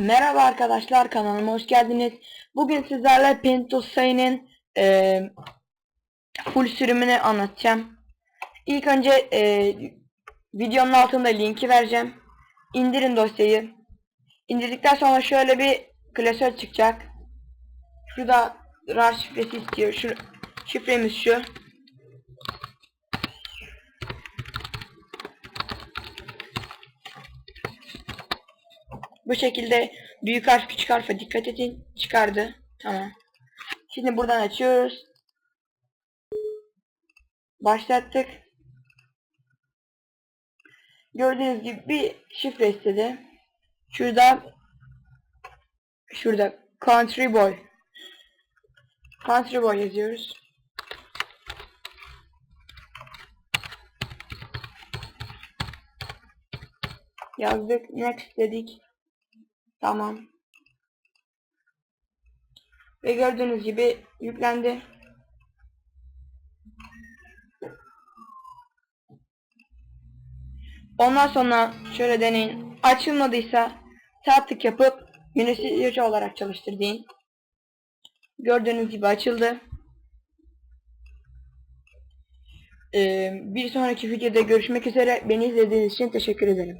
Merhaba arkadaşlar kanalıma hoş geldiniz. Bugün sizlerle Pentosay'ın e, full sürümünü anlatacağım. İlk önce e, videonun altında linki vereceğim. İndirin dosyayı. İndirdikten sonra şöyle bir klasör çıkacak. Şurada RAR şifresi istiyor. Şu şifremiz şu. Bu şekilde büyük harf küçük harfe dikkat edin. Çıkardı. Tamam. Şimdi buradan açıyoruz. Başlattık. Gördüğünüz gibi bir şifre istedi. Şurada şurada country boy country boy yazıyoruz. Yazdık. Next dedik. Tamam. Ve gördüğünüz gibi yüklendi. Ondan sonra şöyle deneyin. Açılmadıysa sağ tık yapıp yönetici olarak çalıştır. Gördüğünüz gibi açıldı. Ee, bir sonraki videoda görüşmek üzere. Beni izlediğiniz için teşekkür ederim.